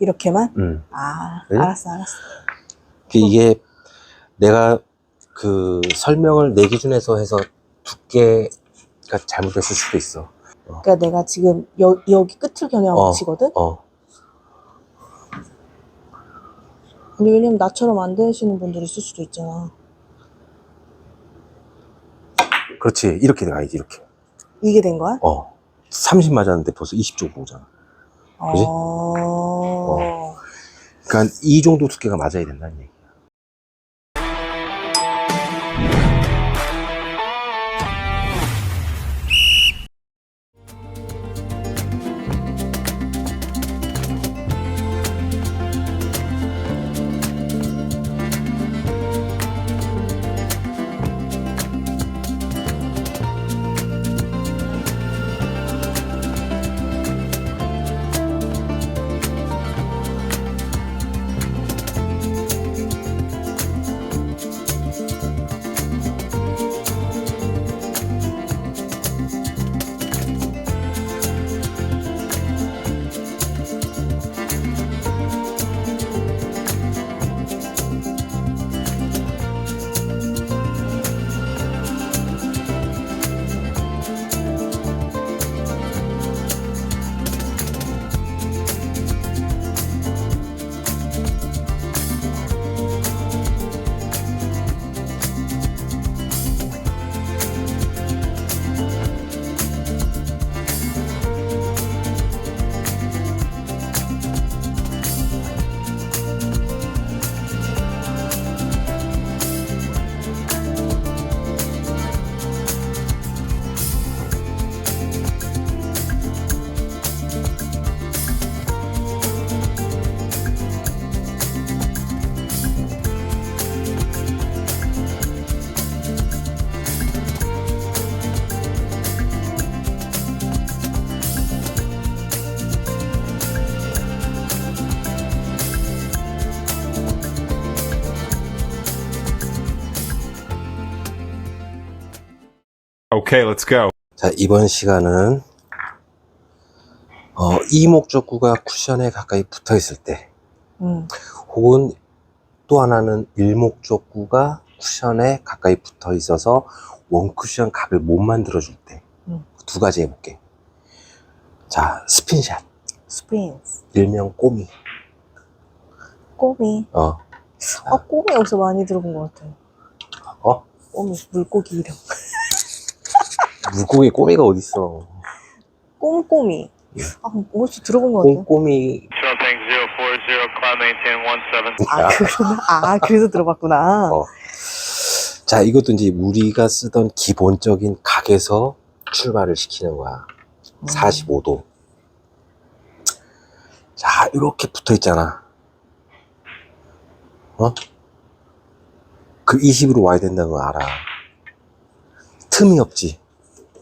이렇게만? 음. 아, 네? 알았어, 알았어. 그 이게 내가 그 설명을 내 기준에서 해서 두께가 잘못됐을 수도 있어. 그러니까 내가 지금 여, 여기 끝을 겨냥하고 어. 치거든? 어. 근데 왜냐면 나처럼 안 되시는 분들이 있을 수도 있잖아. 그렇지. 이렇게 가야지, 이렇게. 이게 된 거야? 어. 30 맞았는데 벌써 20 정도 오잖아. 그지? 어... 그러니까 이 정도 두께가 맞아야 된다는 얘기. Okay, let's go. 자, 이번 시간은 어, 이 목적구가 쿠션에 가까이 붙어 있을 때 음. 혹은 또 하나는 일목적구가 쿠션에 가까이 붙어 있어서 원쿠션 각을 못 만들어 줄때두 음. 가지 해볼게. 자, 스핀샷. 스프린스. 일명 꼬미. 꼬미. 어, 아, 꼬미 여기서 많이 들어본 것 같아. 어? 꼬미. 물고기 이름. 물고기 꼬미가 어딨어. 꼼꼬미. 예. 아, 어디서 들어본 것 같아. 꼼꼼이, Trumping 040, climb maintain 17. 아, 그러나? 아, 그래서 들어봤구나. 어. 자, 이것도 이제 우리가 쓰던 기본적인 각에서 출발을 시키는 거야. 음. 45도. 자, 이렇게 붙어 있잖아. 어? 그 20으로 와야 된다는 거 알아. 틈이 없지.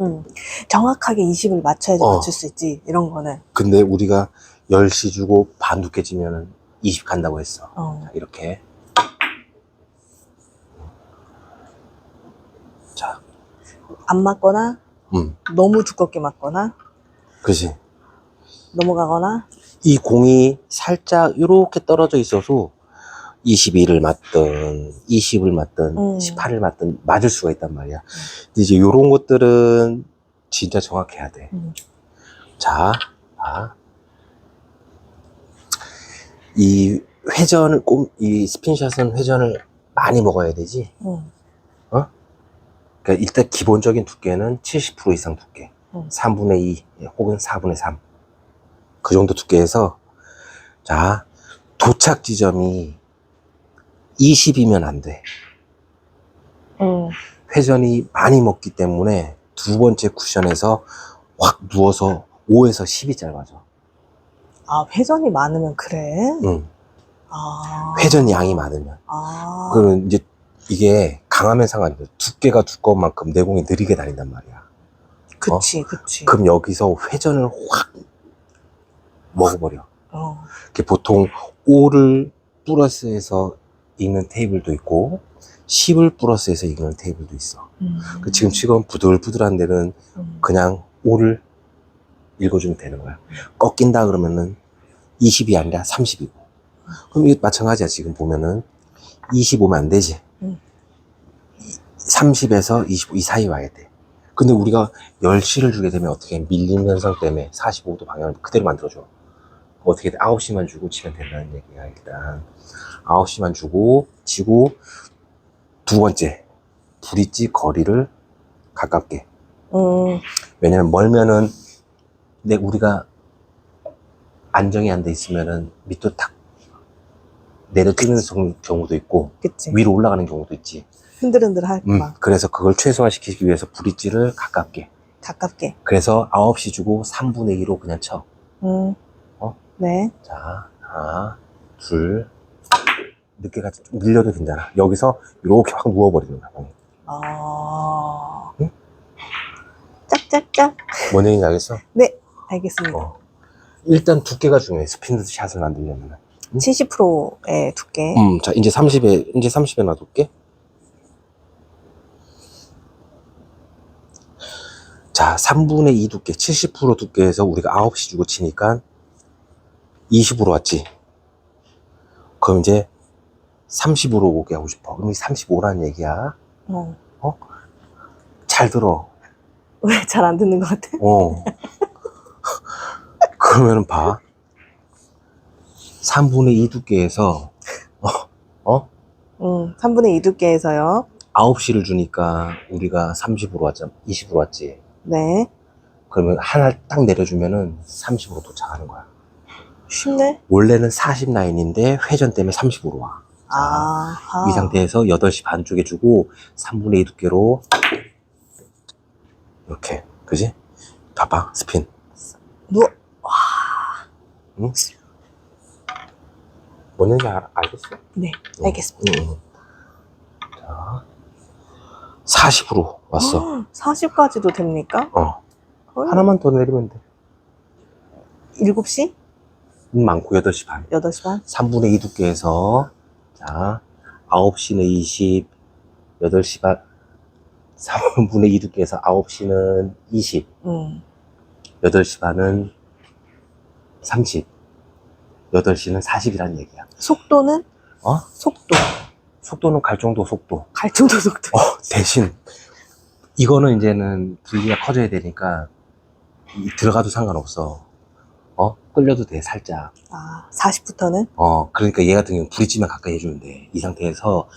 음. 정확하게 20을 맞춰야지 어. 맞출 수 있지. 이런 거는. 근데 우리가 10시 주고 반 늦게 지면은 20 간다고 했어. 어. 자, 이렇게. 자, 안 맞거나, 음, 너무 두껍게 맞거나, 그지. 넘어가거나. 이 공이 살짝 이렇게 떨어져 있어서 21을 맞든 20을 맞든 음. 18을 맞든 맞을 수가 있단 말이야. 근데 이제 이런 것들은 진짜 정확해야 돼. 음. 자, 아. 이 회전을 꼼, 이 스핀샷은 회전을 많이 먹어야 되지. 음. 그러니까 일단 기본적인 두께는 70% 이상 두께. 음. 3분의 2 혹은 4분의 3. 그 정도 두께에서 자, 도착 지점이 20이면 안 돼. 음. 회전이 많이 먹기 때문에 두 번째 쿠션에서 확 누워서 5에서 10이 짧아져. 아, 회전이 많으면 그래? 응. 아. 회전 양이 많으면. 아. 그러면 이제 이게 강하면 상관없어. 두께가 두꺼운 만큼 내공이 느리게 다닌단 말이야. 그치, 그치. 그럼 여기서 회전을 확 먹어버려. 어. 보통 5를 플러스해서 읽는 테이블도 있고 10을 플러스해서 읽는 테이블도 있어. 음. 그 지금 지금 부들부들한 데는 음. 그냥 5를 읽어주면 되는 거야. 꺾인다 그러면은 20이 아니라 30이고. 그럼 이거 마찬가지야, 지금 보면은. 25면 안 되지. 응. 30에서 25, 이 사이 와야 돼. 근데 우리가 10시를 주게 되면 어떻게 해? 밀림 현상 때문에 45도 방향을 그대로 만들어줘. 어떻게 돼? 9시만 주고 치면 된다는 얘기야, 일단. 9시만 주고, 치고, 두 번째. 브릿지 거리를 가깝게. 음, 왜냐면 멀면은 내 우리가 안정이 안 돼 있으면은 밑도 탁 내려뛰는 성- 경우도 있고 그치. 위로 올라가는 경우도 있지. 흔들흔들 할까 음, 봐. 그래서 그걸 최소화시키기 위해서 브릿지를 가깝게. 가깝게. 그래서 9시 주고 3분의 2로 그냥 쳐. 음. 어? 네. 자, 하나, 둘. 늦게 가지 좀 밀려도 괜찮아. 여기서 이렇게 확 누워버리는 거야. 아. 응? 짝짝짝. 뭔 얘기인지 알겠어? 알겠습니다. 어. 일단 두께가 중요해. 스핀 샷을 만들려면. 70%의 두께. 음, 자, 이제 30에, 이제 30에 놔둘게. 자, 3분의 2 두께, 70% 두께에서 우리가 9시 주고 치니까 20으로 왔지. 그럼 이제 30으로 오게 하고 싶어. 그럼 이 35라는 얘기야. 어. 잘 들어. 왜 잘 안 듣는 것 같아? 어. 그러면은 봐. 3분의 2 두께에서, 어, 어? 음, 3분의 2 두께에서요. 9시를 주니까 우리가 30으로 왔잖아. 20으로 왔지. 네. 그러면 하나 딱 내려주면은 30으로 도착하는 거야. 쉽네. 원래는 40 라인인데 회전 때문에 30으로 와. 아. 이 상태에서 8시 반 쪽에 주고 3분의 2 두께로 이렇게. 그지? 봐봐. 스핀. 누워. 응? 뭔지 알, 알겠어? 네. 응. 알겠습니다. 응, 응. 자. 40으로 왔어. 40까지도 됩니까? 어. 헐. 하나만 더 내리면 돼. 7시? 많고 8시 반. 8시 반? 3분의 2 두께에서 자 9시는 20 8시 반 3분의 2 두께에서 9시는 20 음. 8시 반은 30 8시는 40이라는 얘기야 속도는? 어? 속도. 속도는 갈 정도 속도 갈 정도 속도. 어 대신 이거는 이제는 분리가 커져야 되니까 이- 들어가도 상관없어 어 끌려도 돼 살짝 아, 40부터는? 어, 그러니까 얘 같은 경우는 브릿지만 가까이 해주면 돼. 이 상태에서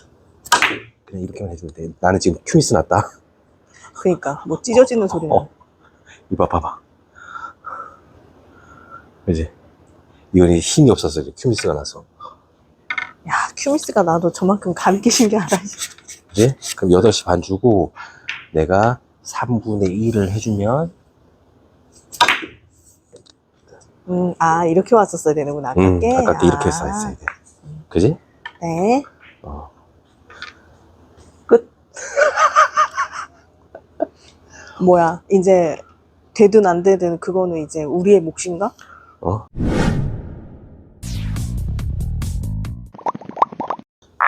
그냥 이렇게만 해주면 돼. 나는 지금 큐미스 났다. 그니까, 뭐 찢어지는 소리는. 어. 이봐, 봐봐. 그지? 이제 힘이 없어서 이제 큐미스가 나서. 야, 큐미스가 나도 저만큼 가르기 신기하다. 그지? 그럼 8시 반 주고 내가 3분의 1을 해주면, 음, 아, 이렇게 왔었어야 되는구나. 음, 아깝게. 아깝게 이렇게 아, 써 있어야 돼. 그지? 네. 어. 끝. 뭐야, 이제, 되든 안 되든 그거는 이제 우리의 몫인가? 어?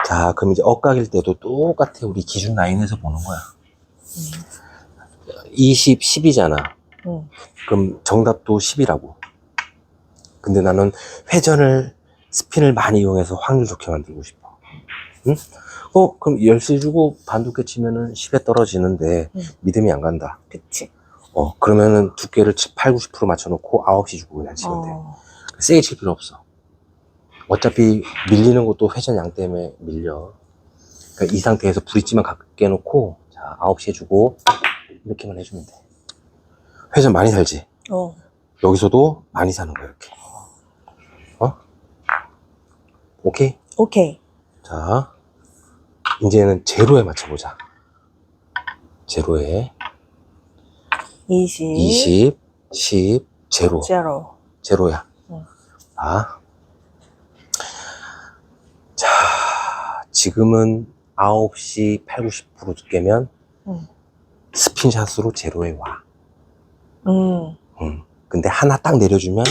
자, 그럼 이제 엇각일 때도 똑같아. 우리 기준 라인에서 보는 거야. 20, 10이잖아. 응. 그럼 정답도 10이라고. 근데 나는 회전을, 스핀을 많이 이용해서 확률 좋게 만들고 싶어. 응? 어, 그럼 10시 주고 반두께 치면은 10에 떨어지는데 응. 믿음이 안 간다. 그치. 어, 그러면은 두께를 8, 90% 맞춰놓고 9시 주고 그냥 치면 돼. 어, 세게 칠 필요 없어. 어차피 밀리는 것도 회전 양 때문에 밀려. 그러니까 이 상태에서 브릿지만 가깝게 해놓고, 자, 9시 해주고, 이렇게만 해주면 돼. 회전 많이 살지? 어. 여기서도 많이 사는 거야, 이렇게. 어? 오케이? 오케이. 자, 이제는 제로에 맞춰보자. 제로에 20. 20, 10, 제로. 제로. 제로야. 응. 아. 자, 지금은 9시 8, 90% 두께면 응. 스핀샷으로 제로에 와. 음. 응. 근데 하나 딱 내려주면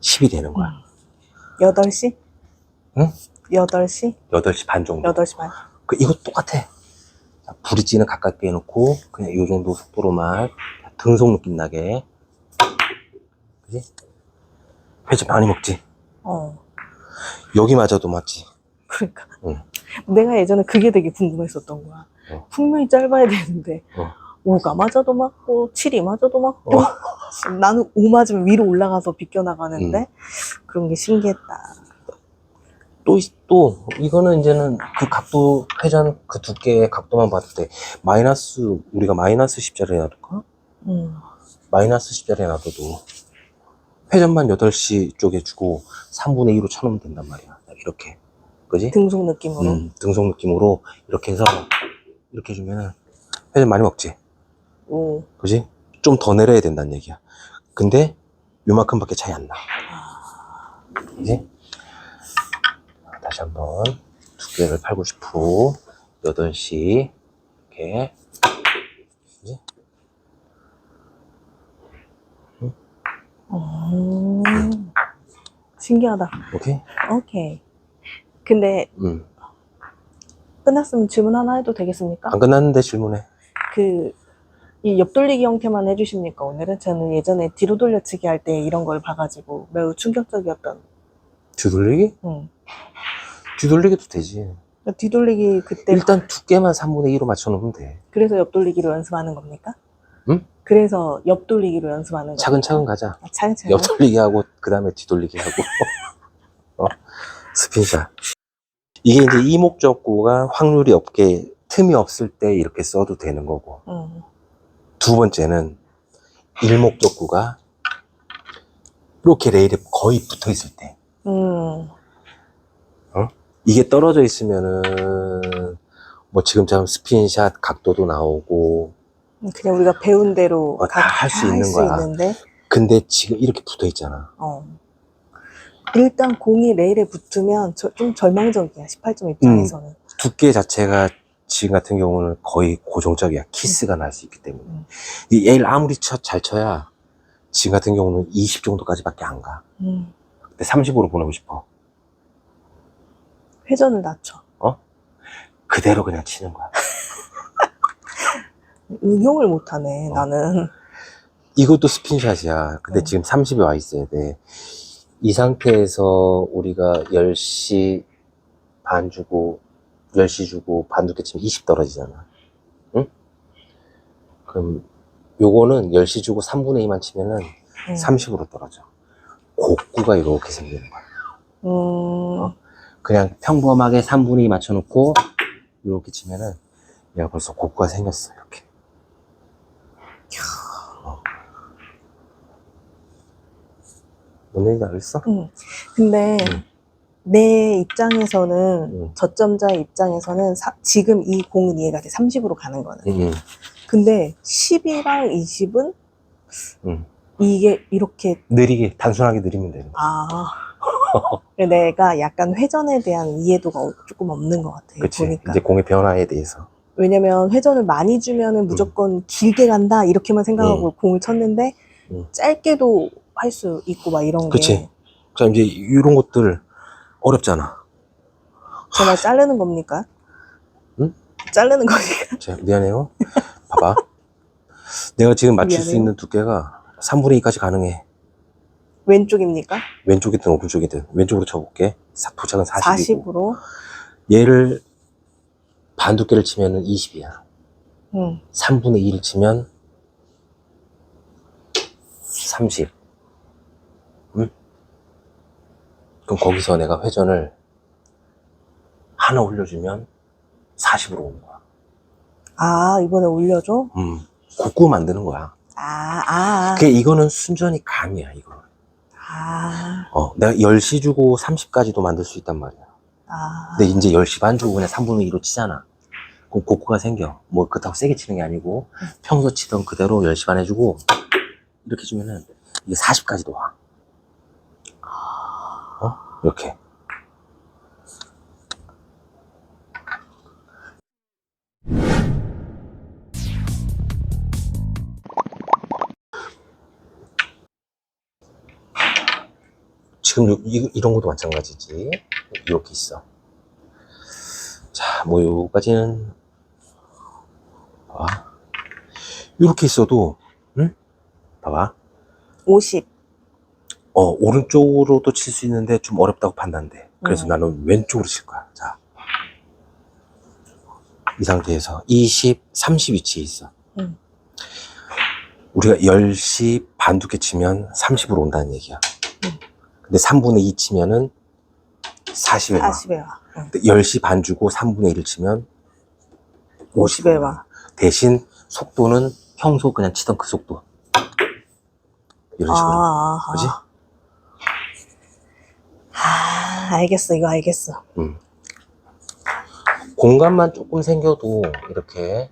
10이 되는 거야. 8시? 응? 8시? 8시 반 정도. 8시 반. 그, 이거 똑같아. 자, 브릿지는 가깝게 해놓고, 그냥 이 정도 속도로만 등속 느낌 나게. 그지? 회전 많이 먹지? 어. 여기마저도 맞지? 그러니까. 응. 내가 예전에 그게 되게 궁금했었던 거야. 어. 분명히 짧아야 되는데, 어. 5가 맞아도 맞고, 7이 맞아도 맞고, 어. 나는 5 맞으면 위로 올라가서 비껴나가는데, 음. 그런 게 신기했다. 또, 있- 또, 이거는 이제는 그 각도, 회전 그 두께의 각도만 봤을 때, 마이너스, 우리가 마이너스 10자리에 놔둘까? 음. 마이너스 10자리에 놔둬도, 회전만 8시 쪽에 주고, 3분의 2로 쳐놓으면 된단 말이야. 이렇게. 그지? 등속 느낌으로. 음, 등속 느낌으로, 이렇게 해서, 이렇게 해주면은, 회전 많이 먹지? 오. 그지? 좀 더 내려야 된다는 얘기야. 근데, 요만큼밖에 차이 안 나. 그지? 다시 한번 두께를 8, 90% 8시 이렇게 그지? 음. 신기하다. 오케이? 오케이. 근데 음. 끝났으면 질문 하나 해도 되겠습니까? 안 끝났는데 질문해. 그, 이 옆돌리기 형태만 해주십니까, 오늘은? 저는 예전에 뒤로 돌려치기 할 때 이런 걸 봐가지고 매우 충격적이었던. 뒤돌리기? 음. 뒤돌리기도 되지. 뒤돌리기 그때. 일단 두께만 3분의 2로 맞춰놓으면 돼. 그래서 옆돌리기로 연습하는 겁니까? 응? 그래서 옆돌리기로 연습하는 겁니까? 차근차근 가자. 아, 차근차근. 옆돌리기 하고 그 다음에 뒤돌리기 하고 어? 스핀샷 이게 이제 이목적구가 확률이 없게 틈이 없을 때 이렇게 써도 되는 거고 음. 두 번째는 일목적구가 이렇게 레일에 거의 붙어 있을 때 음. 이게 떨어져 있으면은 뭐 지금처럼 스핀샷 각도도 나오고 그냥 우리가 배운 대로 어, 다할 수 있는 거야. 있는데, 근데 지금 이렇게 붙어 있잖아 어. 일단 공이 레일에 붙으면 저- 좀 절망적이야, 18점 입장에서는. 두께 자체가 지금 같은 경우는 거의 고정적이야. 키스가 날 수 있기 때문에. 음. 이 에일 아무리 쳐, 잘 쳐야 지금 같은 경우는 20 정도까지밖에 안 가. 음. 근데 30으로 보내고 싶어. 회전을 낮춰. 그대로 그냥 치는 거야. 응용을 못하네, 어. 나는. 이것도 스핀샷이야. 근데 음. 지금 30에 와 있어야 돼. 이 상태에서 우리가 10시 반 주고, 10시 주고, 반 두께 치면 20 떨어지잖아. 응? 그럼 요거는 10시 주고 3분의 2만 치면은 음. 30으로 떨어져. 곡구가 이렇게 생기는 거야. 음. 그냥 평범하게 3분의 2 맞춰놓고 이렇게 치면은 얘가 벌써 곡구가 생겼어 이렇게. 어. 뭔 얘기인지 알겠어? 음. 근데 음. 내 입장에서는 음. 저점자의 입장에서는 사- 지금 이 공은 이해가 돼 30으로 가는 거는 응, 근데 10이랑 20은 응. 이게 이렇게 느리게 단순하게 느리면 되는 거야. 아 내가 약간 회전에 대한 이해도가 어- 조금 없는 것 같아 그치? 보니까 이제 공의 변화에 대해서. 왜냐면 회전을 많이 주면은 무조건 길게 간다 이렇게만 생각하고 공을 쳤는데 음. 짧게도 할 수 있고 막 이런 그치? 게자 이제 이런 것들 어렵잖아. 정말 자르는 겁니까? 응? 자르는 거니까 자, 미안해요. 봐봐. 내가 지금 맞출 수 미안해요. 있는 두께가 3분의 2까지 가능해. 왼쪽입니까? 왼쪽이든 오른쪽이든 왼쪽으로 쳐볼게. 사- 도착은 40이고 40으로 얘를 반 두께를 치면은 20이야. 음. 3분의 2를 치면 30. 응? 그럼 거기서 내가 회전을 하나 올려주면 40으로 오는 거야. 아 이번에 올려줘? 음, 곡구 만드는 거야. 아, 아, 그 이거는 순전히 감이야, 이거. 아, 어, 내가 10시 주고 30까지도 만들 수 있단 말이야. 아. 근데 이제 10시 반 주고 그냥 3분의 2로 치잖아. 그럼 곡구가 생겨. 뭐 그렇다고 세게 치는 게 아니고 평소 치던 그대로 10시 반 해주고 이렇게 주면은 이게 40까지도 와. 어? 이렇게. 지금 요- 이, 이런 것도 마찬가지지. 이렇게 있어. 자, 뭐, 요까지는, 봐봐. 이렇게 있어도, 응? 봐봐. 50. 어, 오른쪽으로도 칠 수 있는데 좀 어렵다고 판단돼. 그래서 음. 나는 왼쪽으로 칠 거야. 자. 이 상태에서 20, 30 위치에 있어. 음. 우리가 10시 반 두께 치면 30으로 온다는 얘기야. 음. 근데 3분의 2 치면은 40에 와. 40에 와. 응. 10시 반 주고 3분의 1을 치면 50에 와. 대신 속도는 평소 그냥 치던 그 속도. 이런 아, 식으로. 아, 아. 그지? 아, 알겠어. 이거 알겠어. 음. 공간만 조금 생겨도 이렇게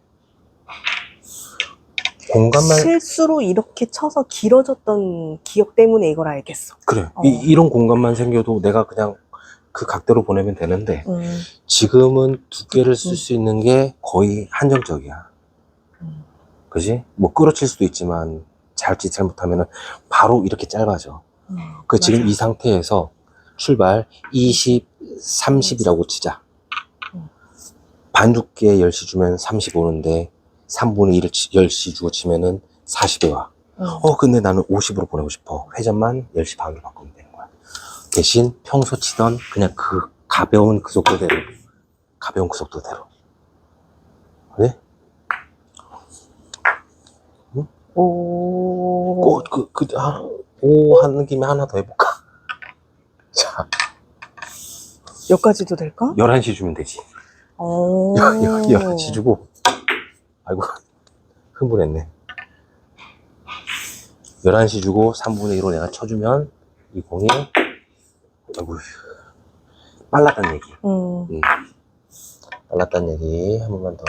공간만 실수로 이렇게 쳐서 길어졌던 기억 때문에 이걸 알겠어. 그래 어. 이, 런 공간만 생겨도 내가 그냥 그 각도로 보내면 되는데 음. 지금은 두께를 음. 쓸수 있는 게 거의 한정적이야 음. 그지? 뭐 끌어칠 수도 있지만 잘지 잘못하면은 바로 이렇게 짧아져 음, 그 지금. 이 상태에서 출발 20, 30이라고 치자. 음. 반 두께 10시 주면 30 오는데 3분의 1을 10시 주고 치면은 40에 와. 음. 어, 근데 나는 50으로 보내고 싶어. 회전만 10시 반으로 바꾸면 되는 거야. 대신 평소 치던 그냥 그 가벼운 그 속도대로. 가벼운 그 속도대로. 네? 오. 꼭, 그, 그, 아, 오 하는 김에 하나 더 해볼까? 자, 여기까지도 될까? 11시 주면 되지. 오. 11시 주고. 아이고, 흥분했네. 11시 주고 3분의 1로 내가 쳐주면 이 공이, 아이고, 빨랐단 얘기. 음. 음. 빨랐단 얘기. 한 번만 더.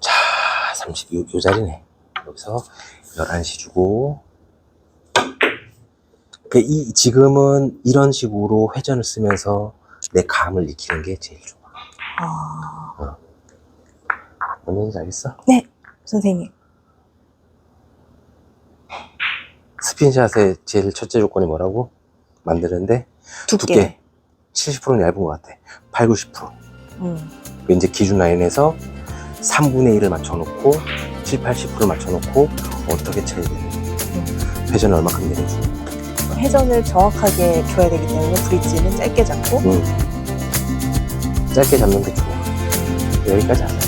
자, 30, 요, 요 자리네. 여기서 11시 주고. 그 이, 지금은 이런 식으로 회전을 쓰면서 내 감을 익히는 게 제일 좋아. 아. 뭔 얘기인지 알겠어? 네, 선생님. 스핀샷의 제일 첫째 조건이 뭐라고? 만드는데 두께. 두께 70%는 얇은 것 같아. 8, 90%. 음. 그 이제 기준 라인에서 3분의 1을 맞춰놓고 7, 80%를 맞춰놓고 어떻게 쳐야 되는지 회전을 얼마큼 내려주고 회전을 정확하게 줘야 되기 때문에 브릿지는 짧게 잡고 음. 짧게 잡는 게 좋아 여기까지 하자